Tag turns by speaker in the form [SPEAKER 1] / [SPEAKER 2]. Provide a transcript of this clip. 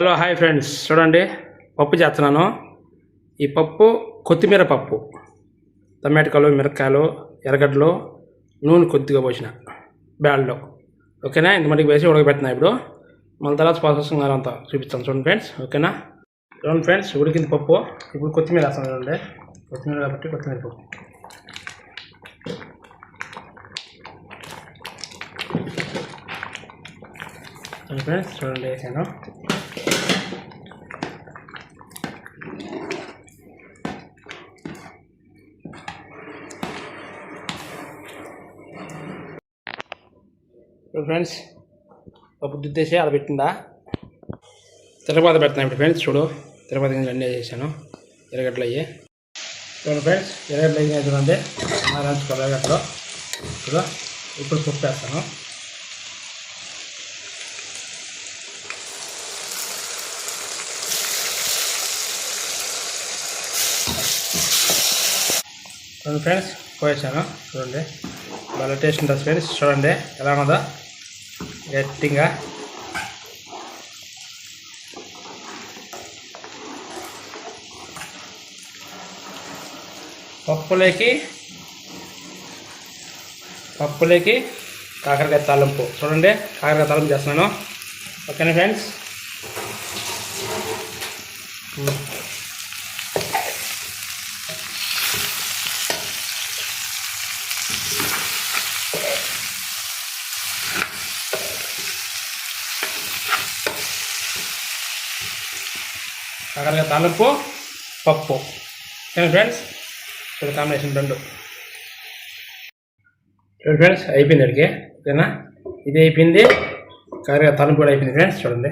[SPEAKER 1] Hello hi friends. చూడండి పప్పు చేస్తున్నాను. ఈ పప్పు కొత్తిమీర పప్పు. టమాటకాలు మిరపకాయలు ఎర్రగడ్డలు నూనె కొద్దిగా పోసిన బ్యాడ్లో. ఓకేనా? ఇంత మటుకు వేసి ఉడకబెట్టినా ఇప్పుడు. మళ్ళీ తర్వాత ప్రాసెస్ అంతా చూపిస్తాను చూడండి ఫ్రెండ్స్. ఓకేనా? చూడండి ఫ్రెండ్స్ ఉడికింది పప్పు. ఇప్పుడు కొత్తిమీర వేస్తాను చూడండి. కొత్తిమీర కాబట్టి కొత్తిమీర పప్పు. ఫ్రెండ్స్ చూడండి వేసాను. ఫ్రెండ్స్ పప్పు దుద్దేసి అలా పెట్టిందా? తిరుపతి పెడుతున్నా ఇప్పుడు ఫ్రెండ్స్ చూడు. తిరుపతి గింజలు అన్నీ చేశాను. ఎర్రగడ్డలు అయ్యి. చూడండి ఫ్రెండ్స్ ఎర్రగడ్డలు అయ్యి చూడండి నారాయణ ఎర్రగడ్డలు. చూడు ఇప్పుడు పప్పు వేస్తాను. ఫ్రెండ్స్ పోయేసాను. చూడండి. బాగా టేస్ట్ ఉంటుంది ఫ్రెండ్స్ చూడండి ఎలా ఉన్నదో. గట్టిగా. పప్పులోకి పప్పులోకి కాకరకాయ తాలింపు. చూడండి కాకరకాయ తాలింపు చేస్తున్నాను. ఓకేనా ఫ్రెండ్స్ ఉమ్. రకరకాల తాలింపు పప్పు. ఏమి ఫ్రెండ్స్ ఇక్కడ కాంబినేషన్ రెండు. ఫ్రెండ్స్ అయిపోయింది అడిగే ఓకేనా? ఇది అయిపోయింది. కాకరకాయ తాలింపు కూడా అయిపోయింది ఫ్రెండ్స్ చూడండి.